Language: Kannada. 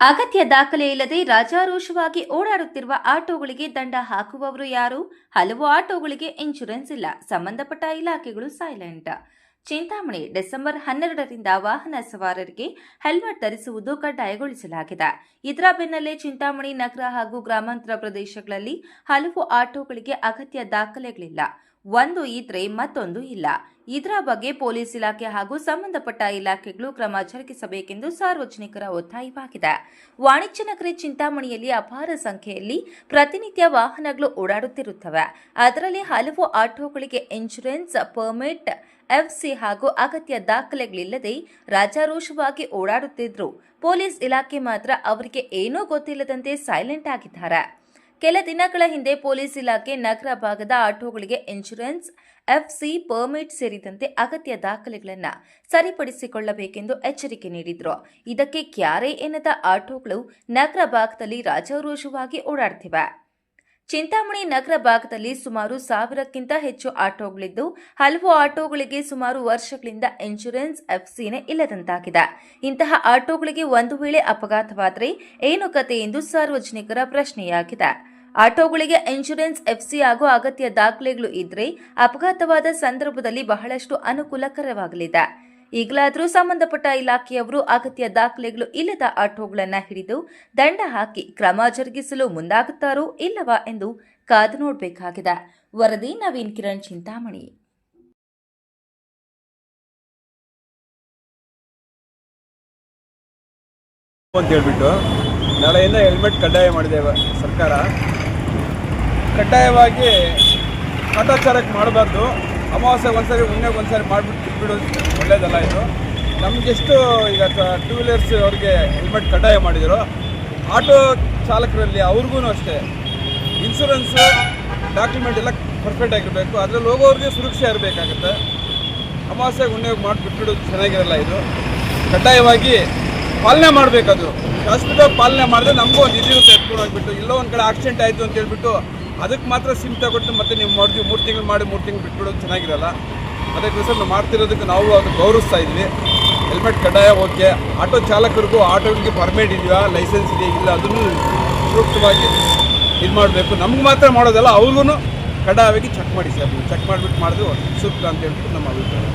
ಅಗತ್ಯ ದಾಖಲೆ ಇಲ್ಲದೆ ರಾಜಾರೋಷವಾಗಿ ಓಡಾಡುತ್ತಿರುವ ಆಟೋಗಳಿಗೆ ದಂಡ ಹಾಕುವವರು ಯಾರು? ಹಲವು ಆಟೋಗಳಿಗೆ ಇನ್ಶೂರೆನ್ಸ್ ಇಲ್ಲ. ಸಂಬಂಧಪಟ್ಟ ಇಲಾಖೆಗಳು ಸೈಲೆಂಟ್. ಚಿಂತಾಮಣಿ, ಡಿಸೆಂಬರ್ ಹನ್ನೆರಡರಿಂದ ವಾಹನ ಸವಾರರಿಗೆ ಹೆಲ್ಮೆಟ್ ಧರಿಸುವುದು ಕಡ್ಡಾಯಗೊಳಿಸಲಾಗಿದೆ. ಇದರ ಬೆನ್ನಲ್ಲೇ ಚಿಂತಾಮಣಿ ನಗರ ಹಾಗೂ ಗ್ರಾಮಾಂತರ ಪ್ರದೇಶಗಳಲ್ಲಿ ಹಲವು ಆಟೋಗಳಿಗೆ ಅಗತ್ಯ ದಾಖಲೆಗಳಿಲ್ಲ. ಒಂದು ಇದ್ರೆ ಮತ್ತೊಂದು ಇಲ್ಲ. ಇದರ ಬಗ್ಗೆ ಪೊಲೀಸ್ ಇಲಾಖೆ ಹಾಗೂ ಸಂಬಂಧಪಟ್ಟ ಇಲಾಖೆಗಳು ಕ್ರಮ ಜರುಗಿಸಬೇಕೆಂದು ಸಾರ್ವಜನಿಕರ ಒತ್ತಾಯವಾಗಿದೆ. ವಾಣಿಜ್ಯ ನಗರಿ ಚಿಂತಾಮಣಿಯಲ್ಲಿ ಅಪಾರ ಸಂಖ್ಯೆಯಲ್ಲಿ ಪ್ರತಿನಿತ್ಯ ವಾಹನಗಳು ಓಡಾಡುತ್ತಿರುತ್ತವೆ. ಅದರಲ್ಲಿ ಹಲವು ಆಟೋಗಳಿಗೆ ಇನ್ಶೂರೆನ್ಸ್ ಪರ್ಮಿಟ್ ಎಫ್ಸಿ ಹಾಗೂ ಅಗತ್ಯ ದಾಖಲೆಗಳಿಲ್ಲದೆ ರಾಜಾರೋಷವಾಗಿ ಓಡಾಡುತ್ತಿದ್ರು. ಪೊಲೀಸ್ ಇಲಾಖೆ ಮಾತ್ರ ಅವರಿಗೆ ಏನೂ ಗೊತ್ತಿಲ್ಲದಂತೆ ಸೈಲೆಂಟ್ ಆಗಿದ್ದಾರೆ. ಕೆಲ ದಿನಗಳ ಹಿಂದೆ ಪೊಲೀಸ್ ಇಲಾಖೆ ನಗರ ಭಾಗದ ಆಟೋಗಳಿಗೆ ಇನ್ಶೂರೆನ್ಸ್ ಎಫ್ಸಿ ಪರ್ಮಿಟ್ ಸೇರಿದಂತೆ ಅಗತ್ಯ ದಾಖಲೆಗಳನ್ನು ಸರಿಪಡಿಸಿಕೊಳ್ಳಬೇಕೆಂದು ಎಚ್ಚರಿಕೆ ನೀಡಿದ್ರು. ಇದಕ್ಕೆ ಕ್ಯಾರೆ ಎನ್ನದ ಆಟೋಗಳು ನಗರ ಭಾಗದಲ್ಲಿ ರಾಜಾರೋಷವಾಗಿ ಓಡಾಡ್ತಿವೆ. ಚಿಂತಾಮಣಿ ನಗರ ಭಾಗದಲ್ಲಿ ಸುಮಾರು ಸಾವಿರಕ್ಕಿಂತ ಹೆಚ್ಚು ಆಟೋಗಳಿದ್ದು, ಹಲವು ಆಟೋಗಳಿಗೆ ಸುಮಾರು ವರ್ಷಗಳಿಂದ ಇನ್ಶೂರೆನ್ಸ್ ಎಫ್ಸಿನೇ ಇಲ್ಲದಂತಾಗಿದೆ. ಇಂತಹ ಆಟೋಗಳಿಗೆ ಒಂದು ವೇಳೆ ಅಪಘಾತವಾದರೆ ಏನು ಕತೆ ಎಂದು ಸಾರ್ವಜನಿಕರ ಪ್ರಶ್ನೆಯಾಗಿದೆ. ಆಟೋಗಳಿಗೆ ಇನ್ಶೂರೆನ್ಸ್, ಎಫ್ಸಿ ಹಾಗೂ ಅಗತ್ಯ ದಾಖಲೆಗಳು ಇದ್ರೆ ಅಪಘಾತವಾದ ಸಂದರ್ಭದಲ್ಲಿ ಬಹಳಷ್ಟು ಅನುಕೂಲಕರವಾಗಲಿದೆ. ಈಗಲಾದರೂ ಸಂಬಂಧಪಟ್ಟ ಇಲಾಖೆಯವರು ಅಗತ್ಯ ದಾಖಲೆಗಳು ಇಲ್ಲದ ಆಟೋಗಳನ್ನು ಹಿಡಿದು ದಂಡ ಹಾಕಿ ಕ್ರಮ ಜರುಗಿಸಲು ಮುಂದಾಗುತ್ತಾರೋ ಇಲ್ಲವಾ ಎಂದು ಕಾದು ನೋಡಬೇಕಾಗಿದೆ. ವರದಿ ನವೀನ್ ಕಿರಣ್ ಚಿಂತಾಮಣಿ. ಅಂತ ಹೇಳ್ಬಿಟ್ಟು ನಾಳೆಯಿಂದ ಹೆಲ್ಮೆಟ್ ಕಡ್ಡಾಯ ಮಾಡಿದೆ ಸರ್ಕಾರ. ಕಡ್ಡಾಯವಾಗಿ ಕಟಾಚಾರಕ್ಕೆ ಮಾಡಬಾರ್ದು. ಅಮಾವಾಸ್ಯೆ ಒಂದ್ಸರಿ ಉಣ್ಣೆಗೆ ಒಂದ್ಸರಿ ಮಾಡಿಬಿಟ್ಟು ಬಿಟ್ಬಿಡೋದು ಒಳ್ಳೇದಲ್ಲ ಇದು. ನಮಗೆಷ್ಟು ಈಗ ಟೂ ವೀಲರ್ಸ್ ಅವ್ರಿಗೆ ಹೆಲ್ಮೆಟ್ ಕಡ್ಡಾಯ ಮಾಡಿದರು. ಆಟೋ ಚಾಲಕರಲ್ಲಿ ಅವ್ರಿಗೂ ಅಷ್ಟೇ. ಇನ್ಶೂರೆನ್ಸು ಡಾಕ್ಯುಮೆಂಟ್ ಎಲ್ಲ ಪರ್ಫೆಕ್ಟ್ ಆಗಿರಬೇಕು. ಅದರಲ್ಲಿ ಹೋಗೋರಿಗೆ ಸುರಕ್ಷೆ ಇರಬೇಕಾಗುತ್ತೆ. ಅಮಾವಾಸ್ಯೆ ಉಣ್ಣೆ ಮಾಡಿಬಿಟ್ಬಿಡೋದು ಚೆನ್ನಾಗಿರಲ್ಲ ಇದು. ಕಡ್ಡಾಯವಾಗಿ ಪಾಲನೆ ಮಾಡಬೇಕದು. ಶಾಶ್ವತ ಪಾಲನೆ ಮಾಡಿದ್ರೆ ನಮಗೂ ಒಂದು ಇದಿರುತ್ತೆ ಎತ್ಕೊಂಡು ಹೋಗ್ಬಿಟ್ಟು. ಎಲ್ಲೋ ಒಂದು ಕಡೆ ಆಕ್ಸಿಡೆಂಟ್ ಆಯಿತು ಅಂತ ಹೇಳ್ಬಿಟ್ಟು ಅದಕ್ಕೆ ಮಾತ್ರ ಸೀಮಿತ ಕೊಟ್ಟು ಮತ್ತೆ ನೀವು ಮಾಡಿದ್ವಿ ಮೂರು ತಿಂಗಳು ಮಾಡಿ, ಮೂರು ತಿಂಗಳು ಬಿಟ್ಬಿಡೋದು ಚೆನ್ನಾಗಿರಲ್ಲ. ಅದಕ್ಕೋಸ್ಕರ ನಾವು ಮಾಡ್ತಿರೋದಕ್ಕೆ ನಾವು ಅದು ಗೌರವಿಸ್ತಾ ಇದ್ವಿ. ಹೆಲ್ಮೆಟ್ ಕಡ್ಡಾಯ ಓಕೆ. ಆಟೋ ಚಾಲಕರಿಗೂ ಆಟೋಗಳಿಗೆ ಪರ್ಮಿಟ್ ಇದೆಯಾ? ಲೈಸೆನ್ಸ್ ಇದೆಯಾ? ಇಲ್ಲ, ಅದನ್ನು ಸೂಕ್ತವಾಗಿ ಇದು ಮಾಡಬೇಕು. ನಮ್ಗೆ ಮಾತ್ರ ಮಾಡೋದಲ್ಲ ಅವ್ರಿಗೂ ಕಡ್ಡಾಯವಾಗಿ ಚೆಕ್ ಮಾಡಿ ಸರ್. ಚೆಕ್ ಮಾಡಿಬಿಟ್ಟು ಮಾಡಿದ್ರು ಸೂಕ್ತ ಅಂತ ಹೇಳ್ಬಿಟ್ಟು ನಮ್ಮ ಅಭಿಪ್ರಾಯ.